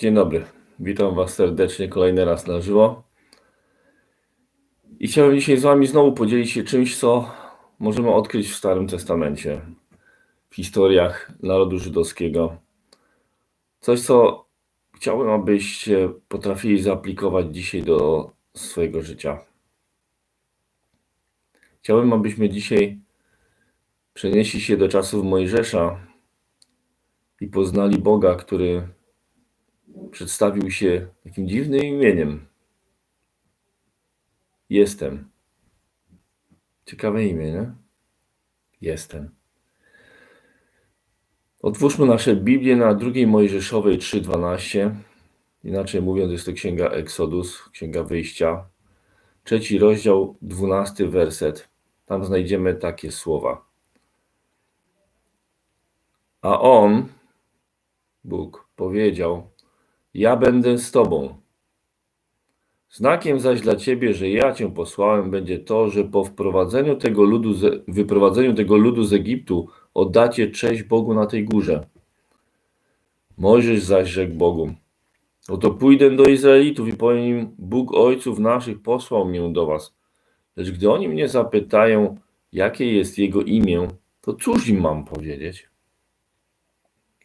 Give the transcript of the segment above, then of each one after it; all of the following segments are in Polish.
Dzień dobry. Witam Was serdecznie kolejny raz na żywo. I chciałem dzisiaj z Wami znowu podzielić się czymś, co możemy odkryć w Starym Testamencie, w historiach narodu żydowskiego. Coś, co chciałbym, abyście potrafili zaaplikować dzisiaj do swojego życia. Chciałbym, abyśmy dzisiaj przenieśli się do czasów Mojżesza i poznali Boga, który przedstawił się takim dziwnym imieniem. Jestem. Ciekawe imię, nie? Jestem. Otwórzmy nasze Biblię na drugiej Mojżeszowej 3:12. Inaczej mówiąc, jest to księga Exodus, księga wyjścia. Trzeci rozdział, dwunasty werset. Tam znajdziemy takie słowa. A on, Bóg, powiedział: Ja będę z tobą. Znakiem zaś dla ciebie, że ja cię posłałem, będzie to, że po wprowadzeniu tego ludu, z, wyprowadzeniu tego ludu z Egiptu oddacie cześć Bogu na tej górze. Mojżesz zaś rzekł Bogu: Oto pójdę do Izraelitów i powiem im: Bóg ojców naszych posłał mnie do was. Lecz gdy oni mnie zapytają, jakie jest jego imię, to cóż im mam powiedzieć?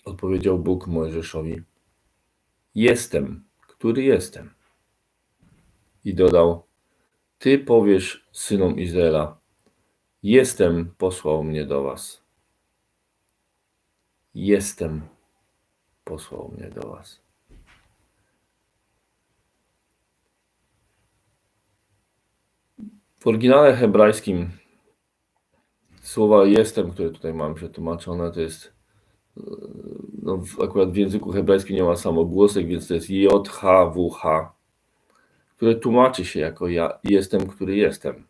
Odpowiedział Bóg Mojżeszowi: Jestem, który jestem. I dodał: Ty powiesz synom Izraela: Jestem, posłał mnie do was. Jestem, posłał mnie do was. W oryginale hebrajskim słowa jestem, które tutaj mam przetłumaczone, to jest no, akurat w języku hebrajskim nie ma samogłosek, więc to jest JHWH, które tłumaczy się jako ja jestem, który jestem.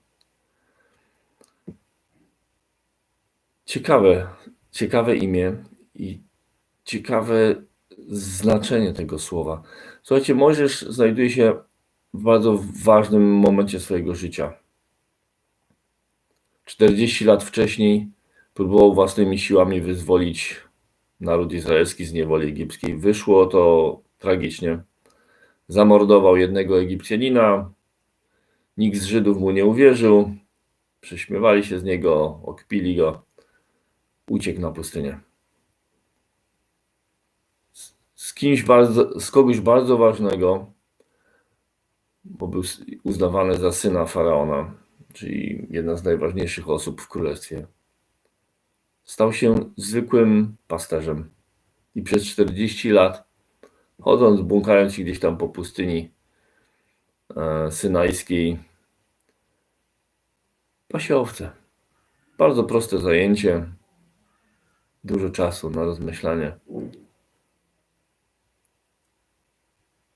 Ciekawe, ciekawe imię i ciekawe znaczenie tego słowa. Słuchajcie, Mojżesz znajduje się w bardzo ważnym momencie swojego życia. 40 lat wcześniej próbował własnymi siłami wyzwolić naród izraelski z niewoli egipskiej. Wyszło to tragicznie. Zamordował jednego Egipcjanina. Nikt z Żydów mu nie uwierzył. Prześmiewali się z niego, okpili go. Uciekł na pustynię. Z- kimś bardzo, z kogoś bardzo ważnego, bo był uznawany za syna faraona, czyli jedna z najważniejszych osób w królestwie stał się zwykłym pasterzem. I przez 40 lat, chodząc, błąkając się gdzieś tam po pustyni e, synajskiej, pasie owce. Bardzo proste zajęcie, dużo czasu na rozmyślanie.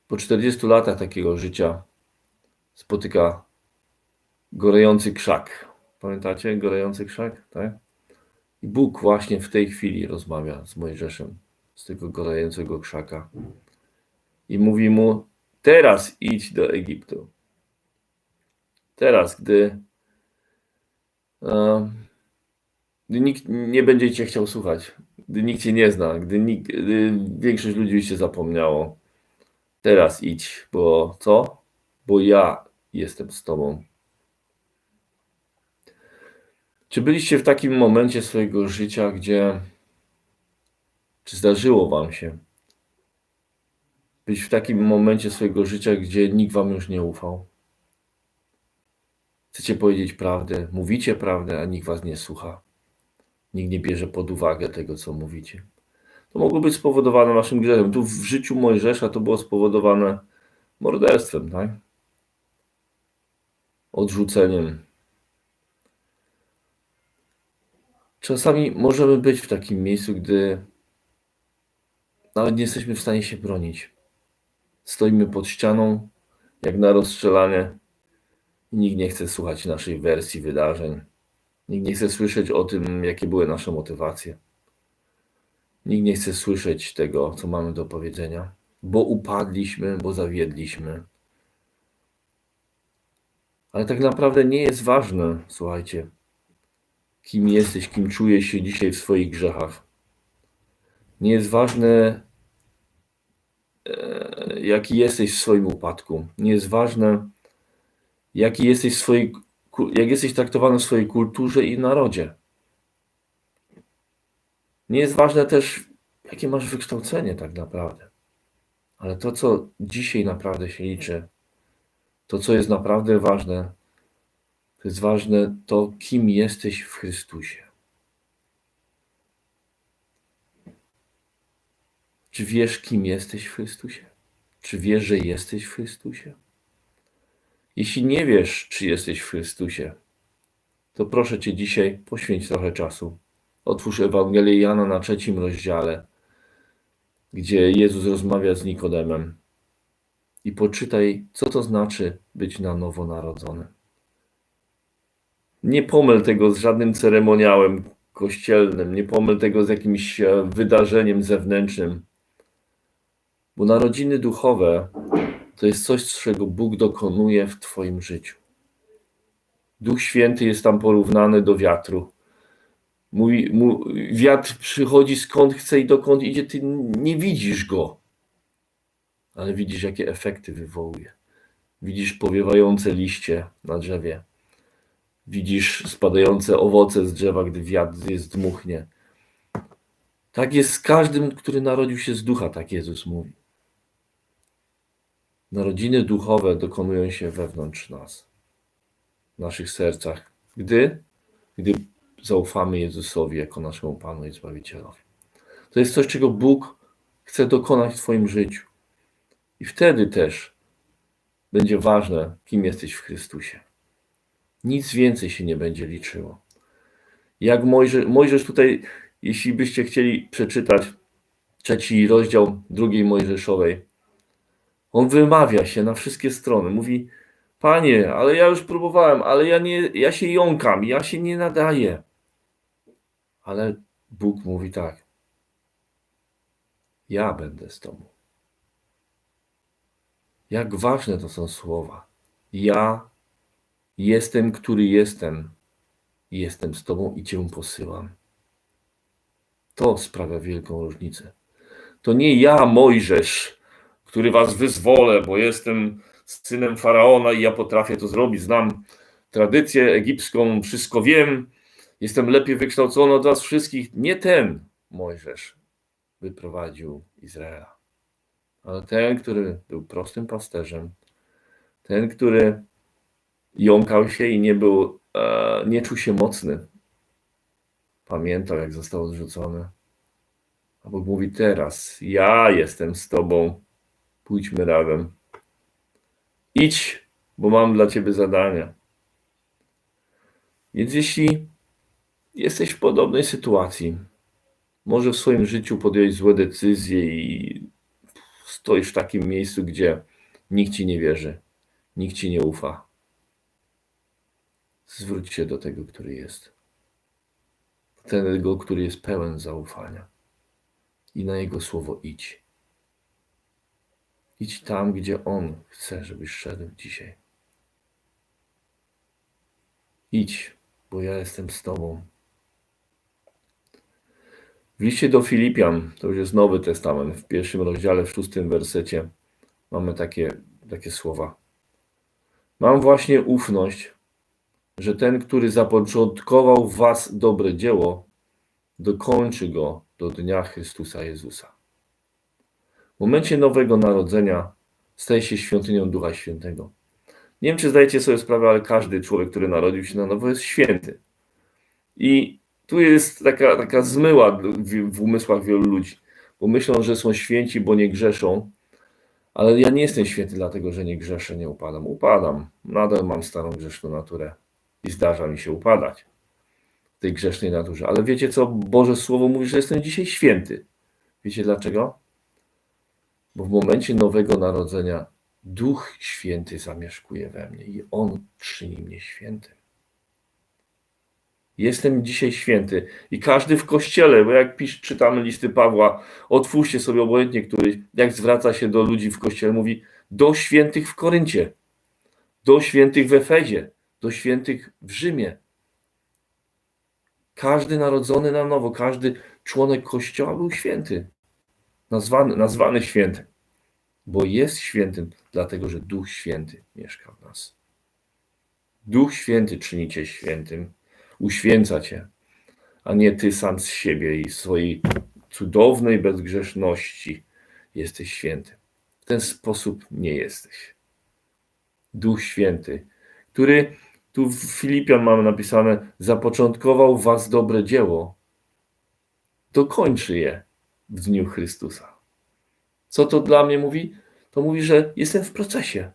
Po 40 latach takiego życia spotyka gorejący krzak. Pamiętacie gorejący krzak? Tak? I Bóg właśnie w tej chwili rozmawia z Mojżeszem z tego gorącego krzaka i mówi mu: Teraz idź do Egiptu. Teraz, gdy, gdy nikt nie będzie cię chciał słuchać, gdy nikt cię nie zna, gdy, nikt, gdy większość ludzi cię zapomniało. Teraz idź, bo co? Bo ja jestem z tobą. Czy byliście w takim momencie swojego życia, gdzie czy zdarzyło wam się być w takim momencie swojego życia, gdzie nikt wam już nie ufał? Chcecie powiedzieć prawdę, mówicie prawdę, a nikt was nie słucha. Nikt nie bierze pod uwagę tego, co mówicie. To mogło być spowodowane waszym grzechem. Tu w życiu Mojżesza to było spowodowane morderstwem, tak? Odrzuceniem, Czasami możemy być w takim miejscu, gdy nawet nie jesteśmy w stanie się bronić. Stoimy pod ścianą, jak na rozstrzelanie, nikt nie chce słuchać naszej wersji wydarzeń. Nikt nie chce słyszeć o tym, jakie były nasze motywacje. Nikt nie chce słyszeć tego, co mamy do powiedzenia, bo upadliśmy, bo zawiedliśmy. Ale tak naprawdę nie jest ważne, słuchajcie, kim jesteś, kim czujesz się dzisiaj w swoich grzechach. Nie jest ważne, e, jaki jesteś w swoim upadku. Nie jest ważne, jaki jesteś w swojej, jak jesteś traktowany w swojej kulturze i narodzie. Nie jest ważne też, jakie masz wykształcenie tak naprawdę. Ale to, co dzisiaj naprawdę się liczy, to, co jest naprawdę ważne, to jest ważne to, kim jesteś w Chrystusie. Czy wiesz, kim jesteś w Chrystusie? Czy wiesz, że jesteś w Chrystusie? Jeśli nie wiesz, czy jesteś w Chrystusie, to proszę Cię dzisiaj poświęć trochę czasu. Otwórz Ewangelię Jana na trzecim rozdziale, gdzie Jezus rozmawia z Nikodemem i poczytaj, co to znaczy być na nowo narodzonym. Nie pomyl tego z żadnym ceremoniałem kościelnym, nie pomyl tego z jakimś e, wydarzeniem zewnętrznym, bo narodziny duchowe to jest coś, czego Bóg dokonuje w Twoim życiu. Duch Święty jest tam porównany do wiatru. Mówi, mu, wiatr przychodzi skąd chce i dokąd idzie, ty nie widzisz go, ale widzisz, jakie efekty wywołuje. Widzisz powiewające liście na drzewie. Widzisz spadające owoce z drzewa, gdy wiatr je zdmuchnie. Tak jest z każdym, który narodził się z ducha, tak Jezus mówi. Narodziny duchowe dokonują się wewnątrz nas, w naszych sercach, gdy, gdy zaufamy Jezusowi jako naszemu Panu i Zbawicielowi. To jest coś, czego Bóg chce dokonać w Twoim życiu. I wtedy też będzie ważne, kim jesteś w Chrystusie. Nic więcej się nie będzie liczyło. Jak Mojżesz, Mojżesz tutaj, jeśli byście chcieli przeczytać trzeci rozdział drugiej Mojżeszowej, on wymawia się na wszystkie strony. Mówi, panie, ale ja już próbowałem, ale ja, nie, ja się jąkam, ja się nie nadaję. Ale Bóg mówi tak, ja będę z tobą. Jak ważne to są słowa. Ja jestem, który jestem. Jestem z Tobą i Cię posyłam. To sprawia wielką różnicę. To nie ja, Mojżesz, który Was wyzwolę, bo jestem synem faraona i ja potrafię to zrobić. Znam tradycję egipską, wszystko wiem. Jestem lepiej wykształcony od Was wszystkich. Nie ten Mojżesz wyprowadził Izraela, ale ten, który był prostym pasterzem, ten, który jąkał się i nie był, e, nie czuł się mocny. Pamiętał, jak został odrzucony. A Bóg mówi teraz, ja jestem z tobą, pójdźmy razem. Idź, bo mam dla ciebie zadania. Więc jeśli jesteś w podobnej sytuacji, może w swoim życiu podjąć złe decyzje i stoisz w takim miejscu, gdzie nikt ci nie wierzy, nikt ci nie ufa. Zwróć się do tego, który jest. Tego, który jest pełen zaufania. I na Jego słowo idź. Idź tam, gdzie On chce, żebyś szedł dzisiaj. Idź, bo ja jestem z Tobą. W liście do Filipian, to już jest Nowy Testament, w pierwszym rozdziale, w szóstym wersecie, mamy takie, takie słowa. Mam właśnie ufność, że ten, który zapoczątkował w was dobre dzieło, dokończy go do dnia Chrystusa Jezusa. W momencie nowego narodzenia staje się świątynią Ducha Świętego. Nie wiem, czy zdajecie sobie sprawę, ale każdy człowiek, który narodził się na nowo, jest święty. I tu jest taka, taka zmyła w, w umysłach wielu ludzi, bo myślą, że są święci, bo nie grzeszą, ale ja nie jestem święty dlatego, że nie grzeszę, nie upadam. Upadam. Nadal mam starą grzeszną naturę i zdarza mi się upadać w tej grzesznej naturze. Ale wiecie co? Boże Słowo mówi, że jestem dzisiaj święty. Wiecie dlaczego? Bo w momencie nowego narodzenia Duch Święty zamieszkuje we mnie i On czyni mnie świętym. Jestem dzisiaj święty i każdy w kościele, bo jak pisz, czytamy listy Pawła, otwórzcie sobie obojętnie któryś, jak zwraca się do ludzi w kościele, mówi do świętych w Koryncie, do świętych w Efezie, do świętych w Rzymie. Każdy narodzony na nowo, każdy członek kościoła był święty, nazwany, nazwany święty. bo jest świętym, dlatego że Duch Święty mieszka w nas. Duch Święty czyni cię świętym, uświęca cię, a nie ty sam z siebie i swojej cudownej bezgrzeszności jesteś święty. W ten sposób nie jesteś. Duch Święty, który tu w Filipian mamy napisane, zapoczątkował was dobre dzieło, dokończy je w dniu Chrystusa. Co to dla mnie mówi? To mówi, że jestem w procesie.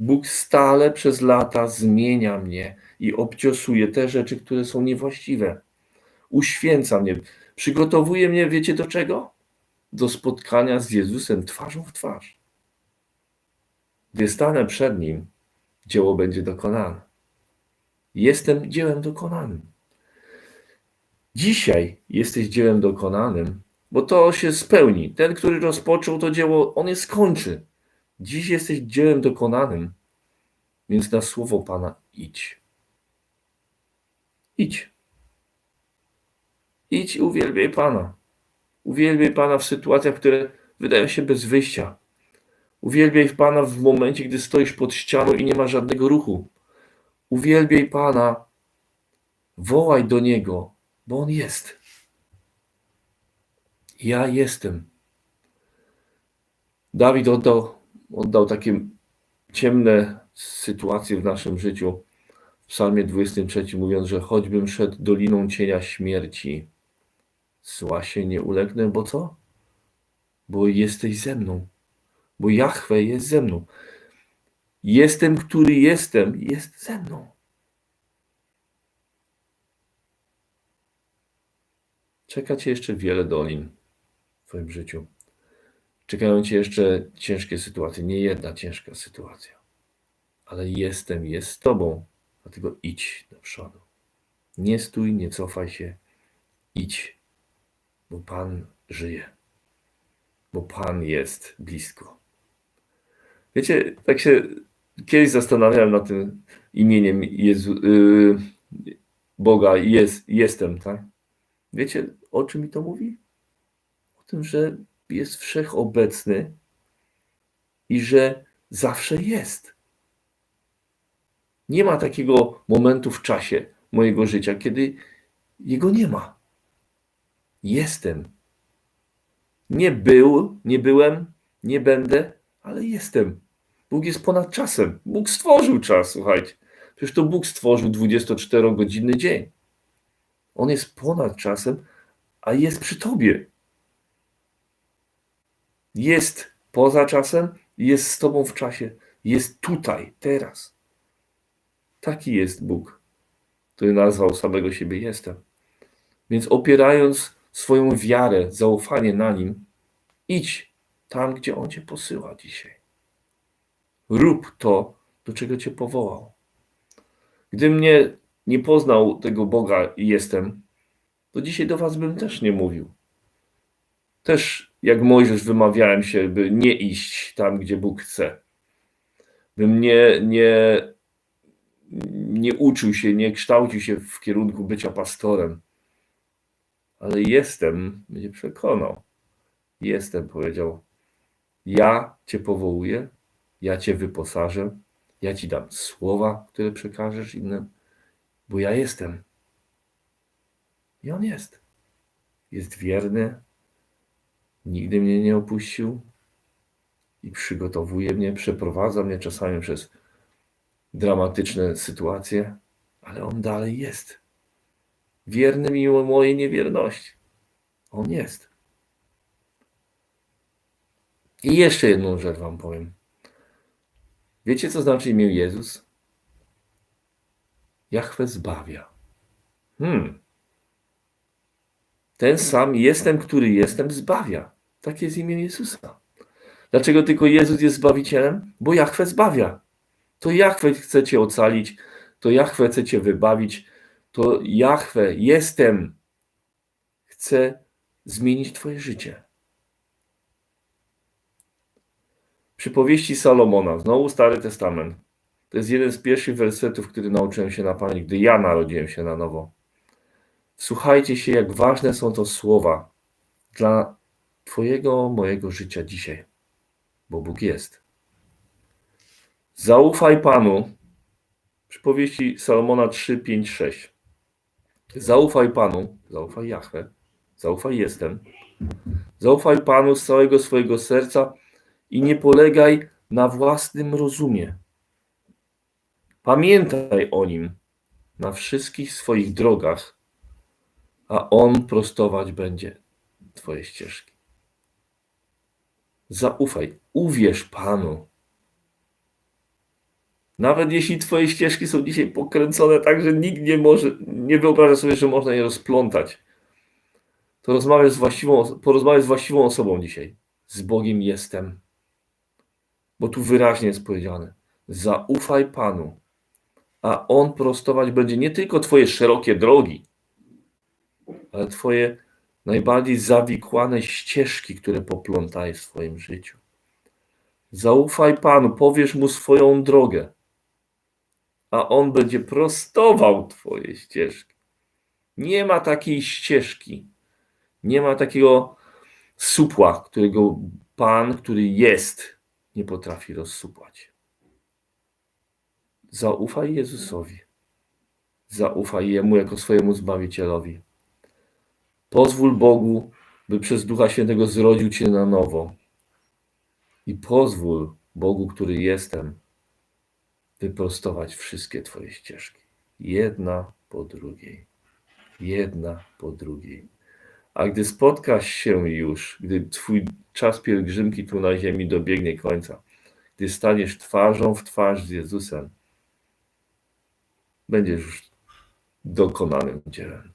Bóg stale przez lata zmienia mnie i obciosuje te rzeczy, które są niewłaściwe. Uświęca mnie, przygotowuje mnie, wiecie do czego? Do spotkania z Jezusem twarzą w twarz. Gdy stanę przed Nim, dzieło będzie dokonane. Jestem dziełem dokonanym. Dzisiaj jesteś dziełem dokonanym, bo to się spełni. Ten, który rozpoczął to dzieło, on je skończy. Dziś jesteś dziełem dokonanym, więc na słowo Pana idź. Idź. Idź i uwielbiaj Pana. Uwielbiaj Pana w sytuacjach, które wydają się bez wyjścia. Uwielbiaj Pana w momencie, gdy stoisz pod ścianą i nie ma żadnego ruchu. Uwielbiaj Pana. Wołaj do Niego, bo On jest. Ja jestem. Dawid oddał, oddał takie ciemne sytuacje w naszym życiu w Psalmie 23, mówiąc, że choćbym szedł doliną cienia śmierci, zła się nie ulegnę, bo co? Bo jesteś ze mną, bo Jahwe jest ze mną. Jestem, który jestem, jest ze mną. Czeka cię jeszcze wiele dolin w Twoim życiu. Czekają cię jeszcze ciężkie sytuacje, nie jedna ciężka sytuacja. Ale jestem, jest z Tobą, dlatego idź do przodu. Nie stój, nie cofaj się, idź, bo Pan żyje, bo Pan jest blisko. Wiecie, tak się kiedyś zastanawiałem nad tym imieniem Jezu, yy, Boga, jest, jestem, tak? Wiecie, o czym mi to mówi? O tym, że jest wszechobecny i że zawsze jest. Nie ma takiego momentu w czasie mojego życia, kiedy jego nie ma. Jestem. Nie był, nie byłem, nie będę, ale jestem. Bóg jest ponad czasem. Bóg stworzył czas, słuchajcie. Przecież to Bóg stworzył 24-godzinny dzień. On jest ponad czasem, a jest przy tobie. Jest poza czasem, jest z tobą w czasie, jest tutaj, teraz. Taki jest Bóg, który nazwał samego siebie jestem. Więc opierając swoją wiarę, zaufanie na nim, idź tam, gdzie on cię posyła dzisiaj. Rób to, do czego cię powołał. Gdybym mnie nie poznał tego Boga i jestem, to dzisiaj do was bym też nie mówił. Też jak Mojżesz wymawiałem się, by nie iść tam, gdzie Bóg chce. Bym nie, nie, nie uczył się, nie kształcił się w kierunku bycia pastorem. Ale jestem, będzie przekonał. Jestem, powiedział. Ja Cię powołuję, ja Cię wyposażę, ja Ci dam słowa, które przekażesz innym, bo ja jestem. I On jest. Jest wierny, nigdy mnie nie opuścił i przygotowuje mnie, przeprowadza mnie czasami przez dramatyczne sytuacje, ale On dalej jest. Wierny mimo mojej niewierności. On jest. I jeszcze jedną rzecz Wam powiem. Wiecie, co znaczy imię Jezus? Jachwę zbawia. Hmm. Ten sam jestem, który jestem, zbawia. Takie jest imię Jezusa. Dlaczego tylko Jezus jest Zbawicielem? Bo Jachwę zbawia. To Jachwę chce Cię ocalić, to Jachwę chce Cię wybawić, to Jachwę, jestem, chce zmienić Twoje życie. Przypowieści Salomona, znowu Stary Testament. To jest jeden z pierwszych wersetów, który nauczyłem się na pamięć, gdy ja narodziłem się na nowo. Słuchajcie się, jak ważne są to słowa dla Twojego, mojego życia dzisiaj. bo Bóg jest. Zaufaj Panu. Przypowieści Salomona 3, 5, 6. Zaufaj Panu, zaufaj Jahwe, zaufaj jestem. Zaufaj Panu z całego swojego serca i nie polegaj na własnym rozumie. Pamiętaj o nim na wszystkich swoich drogach, a on prostować będzie Twoje ścieżki. Zaufaj, uwierz Panu. Nawet jeśli Twoje ścieżki są dzisiaj pokręcone tak, że nikt nie może, nie wyobraża sobie, że można je rozplątać, to rozmawiaj z właściwą, porozmawiaj z właściwą osobą dzisiaj. Z Bogiem jestem. Bo tu wyraźnie jest powiedziane: zaufaj Panu, a On prostować będzie nie tylko Twoje szerokie drogi, ale Twoje najbardziej zawikłane ścieżki, które poplątaj w swoim życiu. Zaufaj Panu, powiesz Mu swoją drogę, a On będzie prostował Twoje ścieżki. Nie ma takiej ścieżki, nie ma takiego supła, którego Pan, który jest, nie potrafi rozsupłać. Zaufaj Jezusowi. Zaufaj Jemu jako swojemu Zbawicielowi. Pozwól Bogu, by przez Ducha Świętego zrodził Cię na nowo. I pozwól Bogu, który jestem, wyprostować wszystkie Twoje ścieżki. Jedna po drugiej. Jedna po drugiej. A gdy spotkasz się już, gdy Twój czas pielgrzymki tu na ziemi dobiegnie końca, gdy staniesz twarzą w twarz z Jezusem, będziesz już dokonanym dziełem.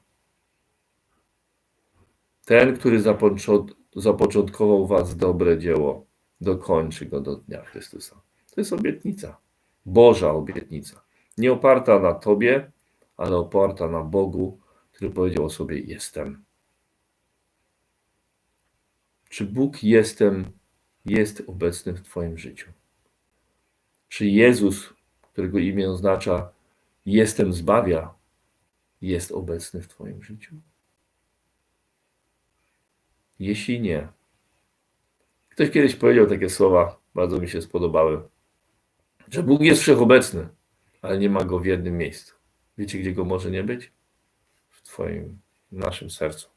Ten, który zapoczątkował was dobre dzieło, dokończy go do dnia Chrystusa. To jest obietnica. Boża obietnica. Nie oparta na Tobie, ale oparta na Bogu, który powiedział o sobie: Jestem. Czy Bóg jestem jest obecny w Twoim życiu? Czy Jezus, którego imię oznacza jestem zbawia, jest obecny w Twoim życiu? Jeśli nie, ktoś kiedyś powiedział takie słowa, bardzo mi się spodobały, że Bóg jest wszechobecny, ale nie ma go w jednym miejscu. Wiecie, gdzie go może nie być? W Twoim, naszym sercu.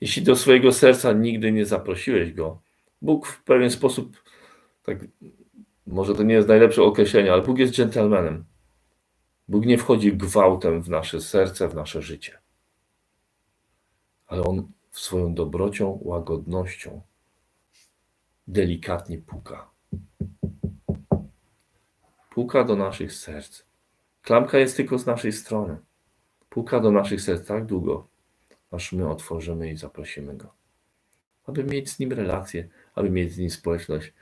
Jeśli do swojego serca nigdy nie zaprosiłeś go, Bóg w pewien sposób, tak, może to nie jest najlepsze określenie, ale Bóg jest dżentelmenem. Bóg nie wchodzi gwałtem w nasze serce, w nasze życie. Ale On swoją dobrocią, łagodnością delikatnie puka. Puka do naszych serc. Klamka jest tylko z naszej strony. Puka do naszych serc tak długo, aż my otworzymy i zaprosimy Go. Aby mieć z Nim relację, aby mieć z Nim społeczność,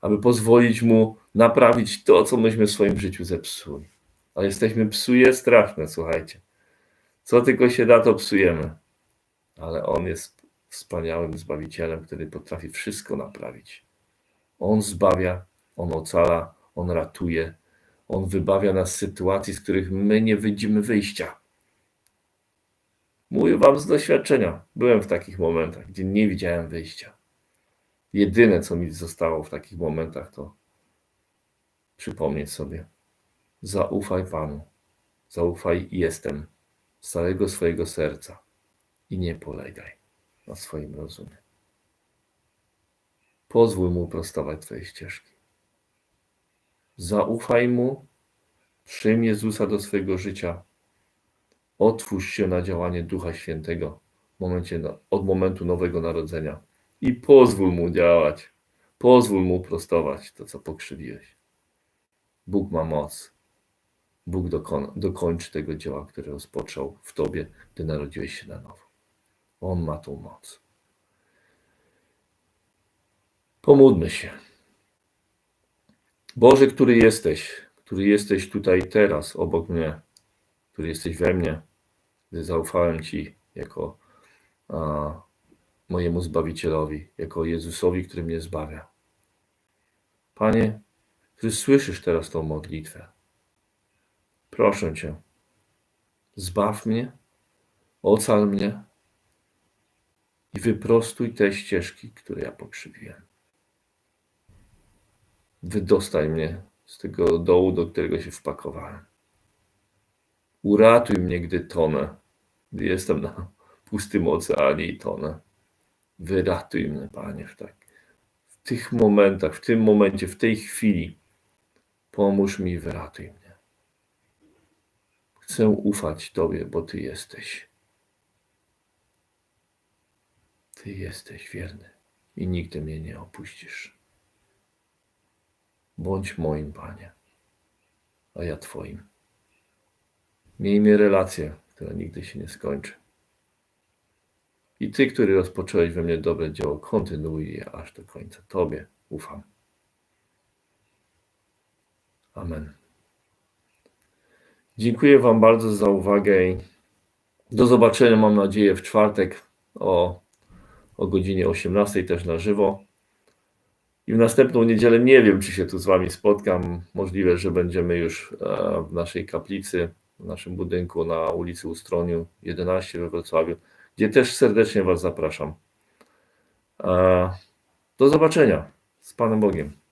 aby pozwolić Mu naprawić to, co myśmy w swoim życiu zepsuli. A jesteśmy psuje straszne, słuchajcie. Co tylko się da, to psujemy. Ale On jest wspaniałym Zbawicielem, który potrafi wszystko naprawić. On zbawia, On ocala, On ratuje, On wybawia nas z sytuacji, z których my nie widzimy wyjścia. Mówię Wam z doświadczenia. Byłem w takich momentach, gdzie nie widziałem wyjścia. Jedyne, co mi zostało w takich momentach, to przypomnieć sobie: zaufaj Panu, zaufaj jestem z całego swojego serca i nie polegaj na swoim rozumie. Pozwól mu prostować Twoje ścieżki. Zaufaj mu, przyjmij Jezusa do swojego życia Otwórz się na działanie Ducha Świętego w momencie, od momentu Nowego Narodzenia i pozwól Mu działać. Pozwól Mu prostować to, co pokrzywiłeś. Bóg ma moc. Bóg dokona, dokończy tego dzieła, które rozpoczął w Tobie, gdy narodziłeś się na nowo. On ma tą moc. Pomódlmy się. Boże, który jesteś, który jesteś tutaj teraz obok mnie, który jesteś we mnie, gdy zaufałem Ci jako a, mojemu Zbawicielowi, jako Jezusowi, który mnie zbawia. Panie, który słyszysz teraz tą modlitwę, proszę Cię, zbaw mnie, ocal mnie i wyprostuj te ścieżki, które ja pokrzywiłem. Wydostaj mnie z tego dołu, do którego się wpakowałem. Uratuj mnie, gdy tonę, gdy jestem na pustym oceanie i tonę. Wyratuj mnie, Panie, w, tak, w tych momentach, w tym momencie, w tej chwili. Pomóż mi wyratuj mnie. Chcę ufać Tobie, bo Ty jesteś. Ty jesteś wierny i nigdy mnie nie opuścisz. Bądź moim, Panie, a ja Twoim. Miejmy relację, która nigdy się nie skończy. I Ty, który rozpocząłeś we mnie dobre dzieło, kontynuuj je aż do końca. Tobie ufam. Amen. Dziękuję Wam bardzo za uwagę i do zobaczenia, mam nadzieję, w czwartek o, o godzinie 18 też na żywo. I w następną niedzielę nie wiem, czy się tu z Wami spotkam. Możliwe, że będziemy już e, w naszej kaplicy, w naszym budynku na ulicy Ustroniu 11 we Wrocławiu, gdzie też serdecznie Was zapraszam. Do zobaczenia. Z Panem Bogiem.